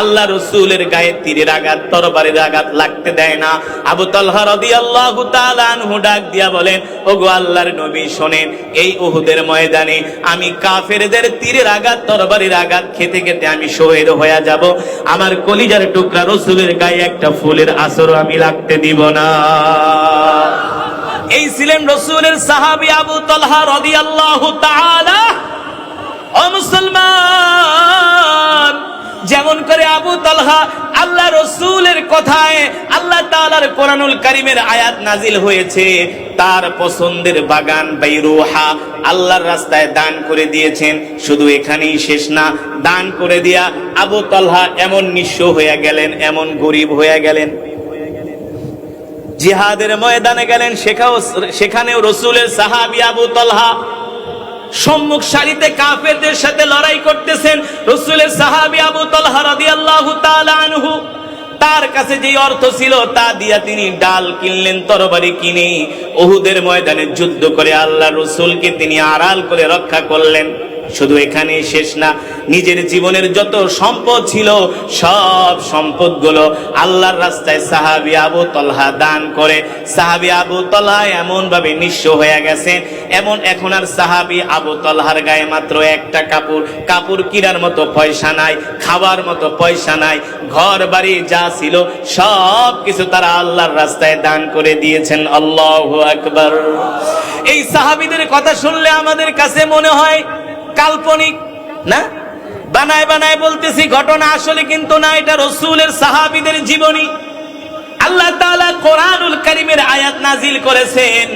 আল্লাহ রসুলের গায়ে তীরের আঘাত, তরবারের আঘাত লাগতে দেয় না। আবু তলহা রাদিয়াল্লাহু তাআলা আনহু ডাক দিয়া বলেন, ওগো আল্লাহর নবী, শোনেন, এই উহুদের ময়দানে আমি কাফেরদের তীরের আঘাত, তরবারির আঘাত খেতে খেতে আমি শহীদ হয়ে যাব। আমার কলিজার টুকরা রসুলের গায়ে একটা ফুলের আসরও আমি লাগতে দিব না। এই ছিলেন রসুলের সাহাবী আবু তলহা রাদিয়াল্লাহু তাআলা। ও মুসলমান! যেমন করে আবু তালহা আল্লাহ রসুলের কথায় আল্লাহ তাআলার কোরআনুল কারিমের আয়াত নাজিল হয়েছে, তার পছন্দের বাগান বাইরুহা আল্লাহর রাস্তায় দান করে দিয়েছেন। শুধু এখানেই শেষ না, দান করে দিয়া আবু তালহা এমন নিঃস্ব হয়ে গেলেন, এমন গরিব হয়ে গেলেন। জিহাদের ময়দানে গেলেন সেখানেও রসুলের সাহাবি আবু তলহা সম্মুখ সারিতে কাফেরদের সাথে লড়াই করতেছেন রসুলের সাহাবি আবু তলহা রাদিয়াল্লাহু তাআলা আনহু। তার কাছে যে অর্থ ছিল তা দিয়া তিনি ডাল কিনলেন, তরবারি কিনে। ওহুদের ময়দানে যুদ্ধ করে আল্লাহ রসুলকে তিনি আড়াল করে রক্ষা করলেন। শুধু এখানেই শেষ না, নিজের জীবনের যত সম্পদ ছিল, সব সম্পদগুলো আল্লাহর রাস্তায় সাহাবি আবু তলহা দান করে। সাহাবি আবু তলহা এমন ভাবে নিঃস্ব হয়ে গেছে এমন এখন আর সাহাবি আবু তলহার গায়ে মাত্র একটা কাপড়। কাপড় কিনার মতো পয়সা নাই খাবার মতো পয়সা নাই, ঘর বাড়ি যা ছিল, সব কিছু তারা আল্লাহর রাস্তায় দান করে দিয়েছেন। আল্লাহ আকবর। এই সাহাবিদের কথা শুনলে আমাদের কাছে মনে হয় কাল্পনিক, না? বানায় বানায় বলতেছি, ঘটনা আসলে কিন্তু না, এটা রসুলের সাহাবিদের জীবনী। আল্লাহ তাআলা কোরআনুল করিমের আয়াত নাজিল করেছেন।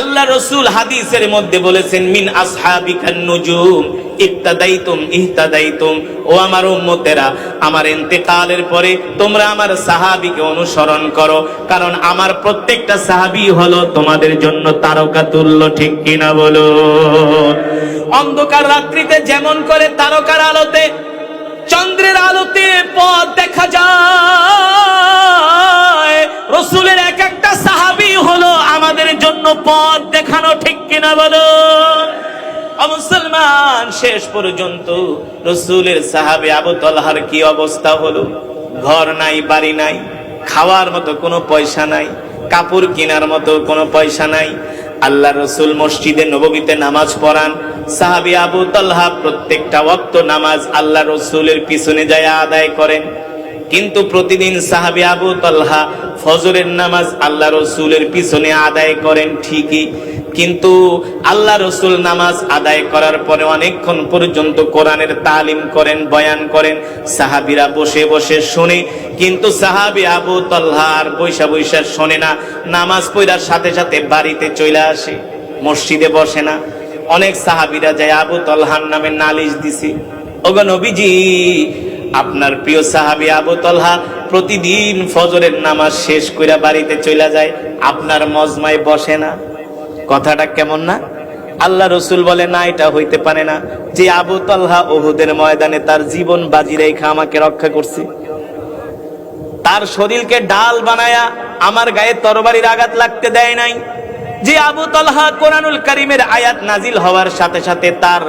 আল্লাহ রসুল হাদিসের মধ্যে বলেছেন, মিন আসহাবিকান নুজুম। ইত্তাদাইতুম ইহতাদাইতুম। ও আমার উম্মতেরা, আমার ইন্তেকালের পরে তোমরা আমার সাহাবীকে অনুসরণ করো। কারণ আমার প্রত্যেকটা সাহাবী হলো তোমাদের জন্য তারকা তুল্য, ঠিক কিনা বলো? অন্ধকার রাত্রিতে যেমন করে তারকার আলোতে চন্দ্রের আলোতে পথ দেখা যায়, রসুলের এক একটা সাহাবি হলো আমাদের জন্য পথ দেখানো, ঠিক কিনা বলো? ও মুসলমান, শেষ পর্যন্ত রসুলের সাহাবে আবু তলহার কি অবস্থা হলো? ঘর নাই, বাড়ি নাই, খাওয়ার মতো কোনো পয়সা নাই, কাপড় কেনার মতো কোনো পয়সা নাই। আল্লাহ রসুল মসজিদে নবমীতে নামাজ পড়ান। সাহাবি আবু তলহা প্রত্যেকটা ওয়াক্ত নামাজ আল্লাহ রসুলের পিছনে যায় আদায় করেন। কিন্তু প্রতিদিন সাহাবি আবু তলহা ফজরের নামাজ আল্লাহ রসুলের পিছনে আদায় করেন ঠিকই। কিন্তু আল্লাহ রসুল নামাজ আদায় করার পরে অনেকক্ষণ পর্যন্ত কোরআনের তালিম করেন, বয়ান করেন। সাহাবিরা বসে বসে শুনে, কিন্তু সাহাবি আবু তল্হা আর বৈশা বৈশা শোনে না। নামাজ পড়ার সাথে সাথে বাড়িতে চলে আসে, মসজিদে বসে না। অনেক সাহাবিরা যায়, আবু তলহার নামে নালিশ দিছে। ওগো নবীজি, আপনার প্রিয় সাহাবি আবু তলহা প্রতিদিন ফজরের নামাজ শেষ কইরা বাড়িতে চলে যায়, আপনার মজমায় বসে না। কথাটা কেমন না? আল্লাহ রসুল বলে, না, এটা হইতে পারে না। যে আবু তলহা ওহুদের ময়দানে তার জীবন বাজি রেখা আমাকে রক্ষা করছে। তার শরীরকে ডাল বানায়া আমার গায়ে তরবারির আঘাত লাগতে দেয় নাই। যে আবু তলহা কোরআনুল করিমের আয়াত নাজিল হওয়ার সাথে সাথে তার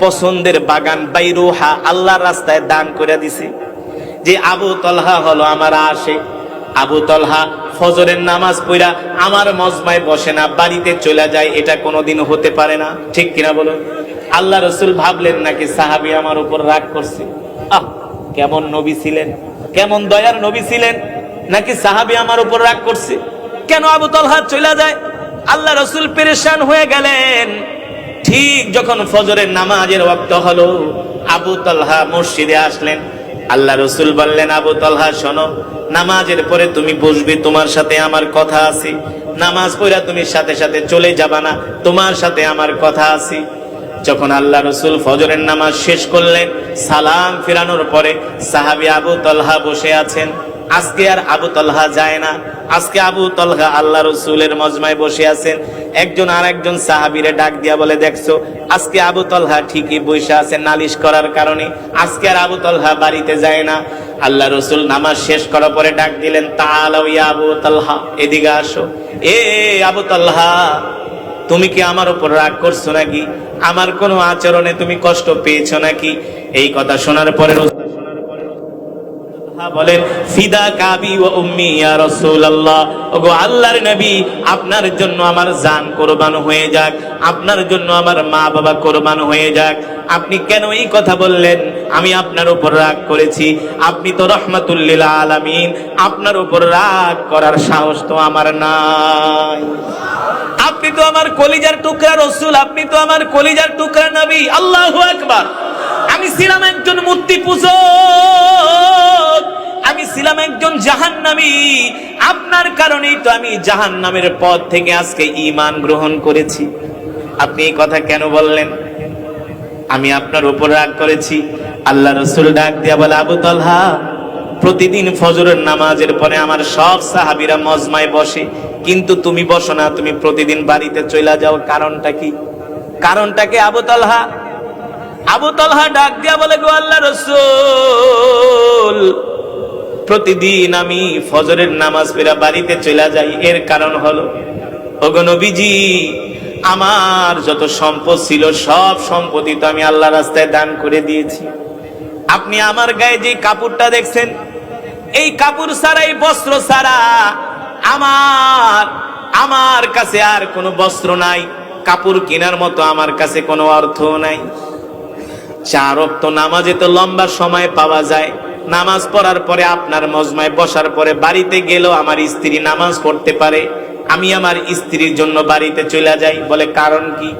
পছন্দের বাগান বাইরুহা আল্লাহর রাস্তায় দান করে দিছে। যে আবু তলহা হলো আমার আসে আবু তলহা ফজরের নামাজ পড়া আমার মজমায় বসে না, বাড়িতে চলে যায়, এটা কোনোদিন হতে পারে না। ঠিক কিনা বলুন? আল্লাহ রসুল ভাবলেন নাকি সাহাবি আমার উপর রাগ করছে। আহ, কেমন নবী ছিলেন? কেমন দয়ার নবী ছিলেন? নাকি সাহাবি আমার উপর রাগ করছে? কেন আবু তলহা চলে যায়? আল্লাহ রসুল পেরেশান হয়ে গেলেন। ঠিক যখন ফজরের নামাজের ওয়াক্ত হলো, আবু তলহা মসজিদে আসলেন। আল্লাহ রসুল বললেন, আবু তলহা, শোনো, নামাজের পরে তুমি বসবে তোমার সাথে আমার কথা আছে। নামাজ পড়া তুমি সাথে সাথে চলে যাবা না, তোমার সাথে আমার কথা আছে। যখন আল্লাহ রসুল ফজরের নামাজ শেষ করলেন, সালাম ফেরানোর পরে সাহাবি আবু তলহা বসে আছেন। আজকে আর আবু তলহা যায় না। আজকে আবু তলহা আল্লাহ রসুলের মজমায় বসে আছেন। একজন আর একজন সাহাবিরে ডাক দিয়া বলে, দেখছ, আজকে আবু তলহা ঠিকই বসে আছে নালিশ করার কারণে। আজকে আর আবু তলহা বাড়িতে যায় না। আল্লাহ রসুল নামাজ শেষ করার পরে ডাক দিলেন, তালাও আবু তলহা, এদিকে আসো। এ, আবু তলহা, তুমি কি আমার উপর রাগ করছ নাকি? আমার কোনো আচরণে তুমি কষ্ট পেয়েছ নাকি? এই কথা শোনার পরে রসুল আপনার জন্য আমার জান কোরবান হয়ে যাক, আপনার জন্য আমার মা বাবা কোরবান হয়ে যাক। আপনি কেন এই কথা বললেন? আমি আপনার উপর রাগ করেছি। আপনি তো রহমাতুল্লিল আলামিন। আপনার উপর রাগ করার সাহস তো আমার নাই। আপনি তো আমার কলিজার টুকরা রসুল, আপনি তো আমার কলিজার টুকরা নবী। আল্লাহু আকবার। আমি ছিলাম একজন মূর্তি পূজক। আমি ছিলাম একজন জাহান্নামী। আপনার কারণেই তো আমি জাহান্নামের পথ থেকে আজকে ইমান গ্রহণ করেছি। আপনি এই কথা কেন বললেন? আমি আপনার উপর রাগ করেছি। আল্লাহ রসুল ডাক দিয়া বলে, আবু তলহা, প্রতিদিন ফজরের নামাজের পরে আমার সব সাহাবিরা মজমায় বসে। কিন্তু তুমি বসো না, তুমি প্রতিদিন বাড়িতে চলে যাও। কারণটা কি? কারণটা কি, আবু তলহা? আবু তলহা ডাক দিয়া বলে, গো আল্লাহ রসুল, প্রতিদিন আমি ফজরের নামাজ পেরা বাড়িতে চলে যাই। এর কারণ হলো নবীজি, আমার যত সম্পদ ছিল, সব সম্পত্তি তো আমি আল্লাহ রাস্তায় দান করে দিয়েছি। আপনি আমার গায়ে যে কাপড়টা দেখছেন, এই কাপড় ছাড়া এই বস্ত্র ছাড়া আমার আমার কাছে আর কোনো বস্ত্র নাই। কাপড় কেনার মতো আমার কাছে কোনো অর্থ নাই। চার অক্ত নামাজে তো লম্বা সময় পাওয়া যায়। নামাজ পড়ার পরে আপনার মজমায় বসার পরে বাড়িতে গেলেও আমার স্ত্রী নামাজ পড়তে পারে। আমি আমার স্ত্রীর জন্য বাড়িতে চলে যাই। বলে, কারণ কি?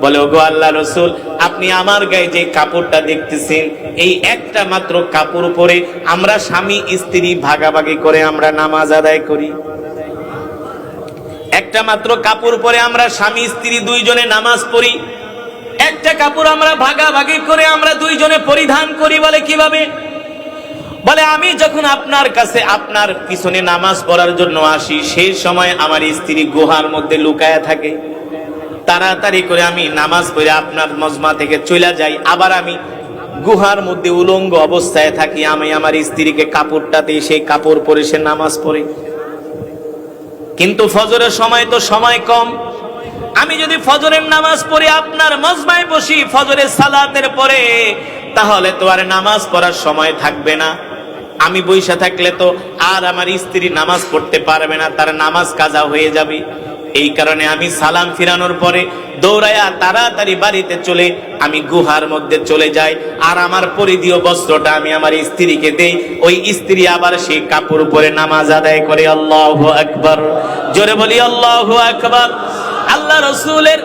বলে, ওগো আল্লাহ রসুল, আপনি আমার গায়ে যে কাপড়টা দেখতেছেন, এই একটা মাত্র কাপড় পরে আমরা স্বামী স্ত্রী ভাগাভাগি করে আমরা নামাজ আদায় করি। একটা মাত্র কাপড় পরে আমরা স্বামী স্ত্রী দুইজনে নামাজ পড়ি। একটা কাপড় আমরা ভাগাভাগি করে আমরা দুইজনে পরিধান করি বলে কীভাবে? বলে, আমি যখন আপনার কাছে আপনার পিছনে নামাজ পড়ার জন্য আসি, সেই সময় আমার স্ত্রী গুহার মধ্যে লুকায়া থাকে। তাড়াতাড়ি করে আমি নামাজ পড়ে আপনার মজমা থেকে চলে যাই। আবার আমি গুহার মধ্যে উলঙ্গ অবস্থায় থাকি। আমি আমার স্ত্রীকে কাপড়টাতে সেই কাপড় পরে সে নামাজ পড়ে। কিন্তু ফজরের সময় তো সময় কম। আমি যদি ফজরের নামাজ পড়ে, আপনার মজমায় বসি ফজরের সালাতের পরে, তাহলে তো আর নামাজ পড়ার সময় থাকবে না। আমি বইসা থাকলে তো আর আমার স্ত্রী নামাজ পড়তে পারবে না, তার নামাজ কাজা হয়ে যাবে। এই কারণে আমি সালাম ফিরানোর পরে দৌড়াইয়া তাড়াতাড়ি বাড়িতে চলে, আমি গুহার মধ্যে চলে যাই, আর আমার পরিধীয় বস্ত্রটা আমি আমার স্ত্রীকে দেই। ওই স্ত্রী আবার সেই কাপড় পরে নামাজ আদায় করে, আল্লাহ আকবর। জোরে বলি, আল্লাহ আকবর। আল্লাহ রসুলের,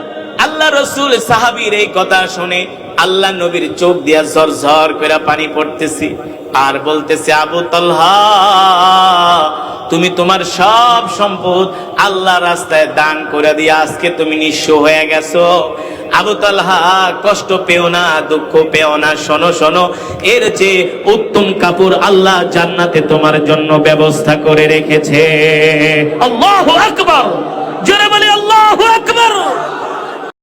আল্লাহ রসুল সাহাবির এই কথা শুনে আল্লাহ নবীর চোখ দিয়া ঝর ঝর করে পানি পড়তেছি আর বলতেছে, আবু তলহা, তুমি তোমার সব সম্পদ আল্লাহ রাস্তায় দান করে দিয়ে আজকে তুমি নিঃস্ব হয়ে গেছো। আবু তালহা, কষ্ট পেও না, দুঃখ পেও না, শোনো শোনো, এর চেয়ে উত্তম কাপড় আল্লাহ জান্নাতে তোমার জন্য ব্যবস্থা করে রেখেছে। আল্লাহু আকবার। জোরে বলে, আল্লাহু আকবার